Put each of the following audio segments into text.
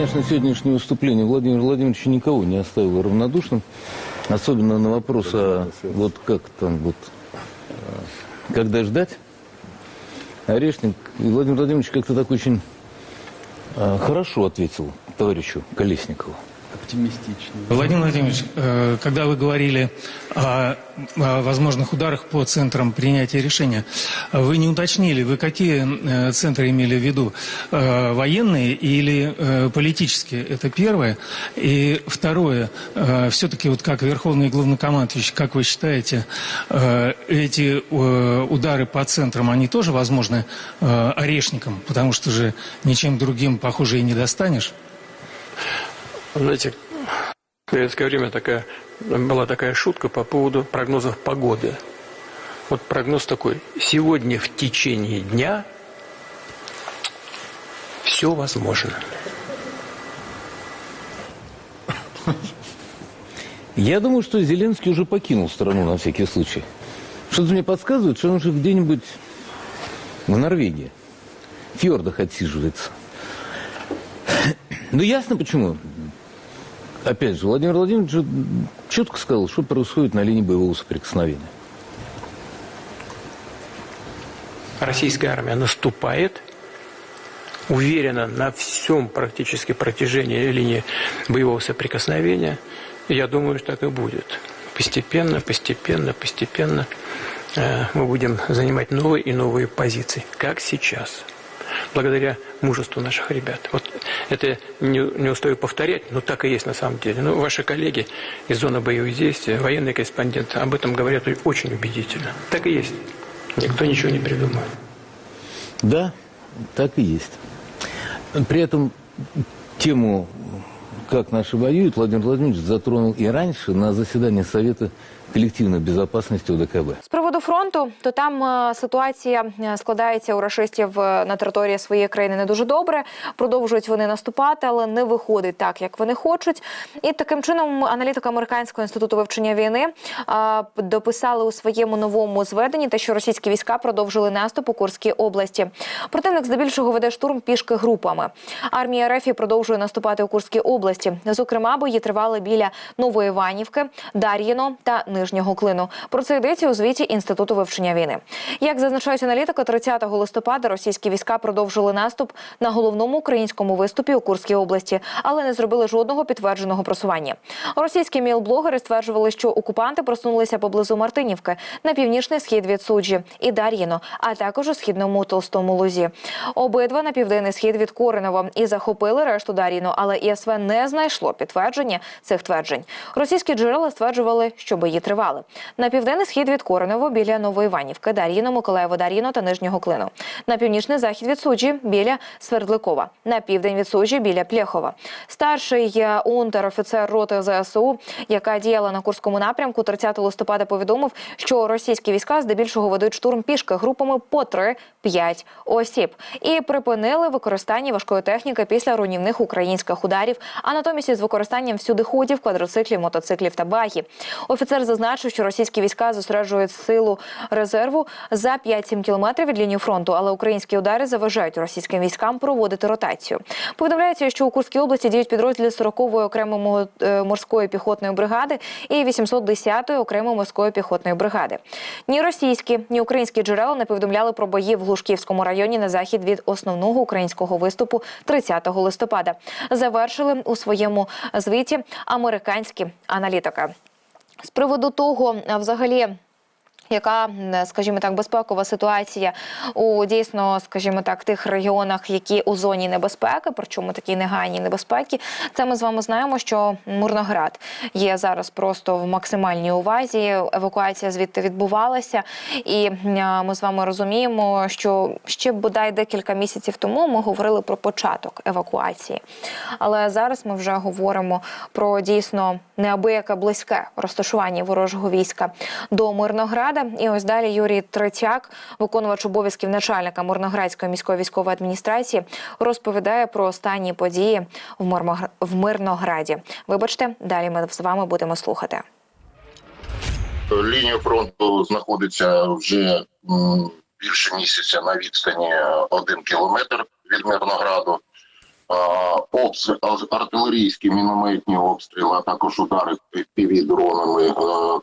конечно, сегодняшнее выступление Владимира Владимировича никого не оставило равнодушным. Особенно на вопрос, а вот как там вот, э, когда ждать. Орешник и Владимир Владимирович как-то так очень э, хорошо ответил товарищу Колесникову. Оптимистично. Владимир Владимирович, э, когда вы говорили о, возможных ударах по центрам принятия решения, вы не уточнили, вы какие э, центры имели в виду? Э, Военные или политические? Это первое. И второе, все-таки вот как Верховный главнокомандующий, как вы считаете, эти удары по центрам, они тоже возможны орешником? Потому что же ничем другим, похоже, и не достанешь. Знаете, в советское время такая, была такая шутка по поводу прогнозов погоды. Вот прогноз такой. Сегодня в течение дня все возможно. Я думаю, что Зеленский уже покинул страну на всякий случай. Что-то мне подсказывает, что он уже где-нибудь в Норвегии, в фьордах отсиживается. Ну, ясно почему. Опять же, Владимир Владимирович четко сказал, что происходит на линии боевого соприкосновения. Российская армия наступает, уверенно на всем практически протяжении линии боевого соприкосновения. Я думаю, что так и будет. Постепенно, постепенно, постепенно э, мы будем занимать новые и новые позиции, как сейчас. Благодаря мужеству наших ребят. Вот это не, не устаю повторять, но так и есть на самом деле. Ну, ваши коллеги из зоны боевых действий, военные корреспонденты, об этом говорят очень убедительно. Так и есть. Никто ничего не придумает. Да, так и есть. При этом тему, как наши воюют, Владимир Владимирович затронул и раньше на заседании Совета коллективной безопасности ОДКБ. Фронту, то там е, ситуація е, складається у рашистів е, на території своєї країни не дуже добре. Продовжують вони наступати, але не виходить так, як вони хочуть. І таким чином аналітики американського інституту вивчення війни дописали у своєму новому зведенні те, що російські війська продовжили наступ у Курській області. Противник здебільшого веде штурм пішки групами. Армія РФ продовжує наступати у Курській області. Зокрема, бої тривали біля Новоіванівки, Дар'їно та Нижнього Клину. Про це йдеться у звіті інституту вивчення війни. Як зазначають аналітики, 30 листопада російські війська продовжили наступ на головному українському виступі у Курській області, але не зробили жодного підтвердженого просування. Російські мілблогери стверджували, що окупанти просунулися поблизу Мартинівки на північний схід від суджі і Дар'їно, а також у східному Толстому Лузі. Обидва на південний схід від Коренево і захопили решту Дар'їну, але ІСВ не знайшло підтвердження цих тверджень. Російські джерела стверджували, що бої тривали. На південний схід від Біля Новоіванівки, Дар'їно, Миколаєво, Дар'їно та Нижнього Клину. На північний захід від суджі біля Свердликова. На південь від суджі біля Плєхова. Старший е, унтер-офіцер роти ЗСУ, яка діяла на Курському напрямку, 30 листопада повідомив, що російські війська здебільшого ведуть штурм пішки групами по 3-5 осіб і припинили використання важкої техніки після руйнівних українських ударів, а натомість із використанням всюдиходів, квадроциклів, мотоциклів та багі. Офіцер зазначив, що російські війська зосереджують силу резерву за 5-7 кілометрів від лінії фронту, але українські удари заважають російським військам проводити ротацію. Повідомляється, що у Курській області діють підрозділи 40-ї окремої е, морської піхотної бригади і 810-ї окремої морської піхотної бригади. Ні російські, ні українські джерела не повідомляли про бої в Глушківському районі на захід від основного українського виступу 30 листопада. Завершили у своєму звіті американські аналітики. З приводу того, взагалі. Яка, скажімо так, безпекова ситуація у дійсно, скажімо так, тих регіонах, які у зоні небезпеки, причому такі негайні небезпеки, це ми з вами знаємо, що Мирноград є зараз просто в максимальній увазі. Евакуація звідти відбувалася, і ми з вами розуміємо, що ще бодай декілька місяців тому ми говорили про початок евакуації. Але зараз ми вже говоримо про дійсно неабияке близьке розташування ворожого війська до Мирнограда. І ось далі Юрій Третяк, виконувач обов'язків начальника Мирноградської міської військової адміністрації, розповідає про останні події в Мирмогр- в Мирнограді. Вибачте, далі ми з вами будемо слухати. Лінія фронту знаходиться вже більше місяця на відстані один кілометр від Мирнограду. Обстріл, артилерійські мінометні обстріли, а також удари півдронами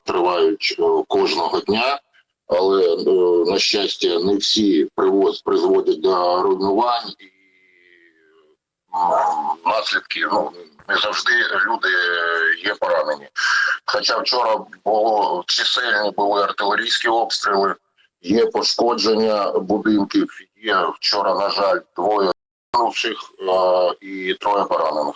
тривають е, кожного дня. Але е, на щастя, не всі привоз призводять до руйнувань і наслідки. Ну не завжди люди є поранені. Хоча вчора було чисельні були артилерійські обстріли, є пошкодження будинків. Є вчора, на жаль, двоє загинувших е, і троє поранених.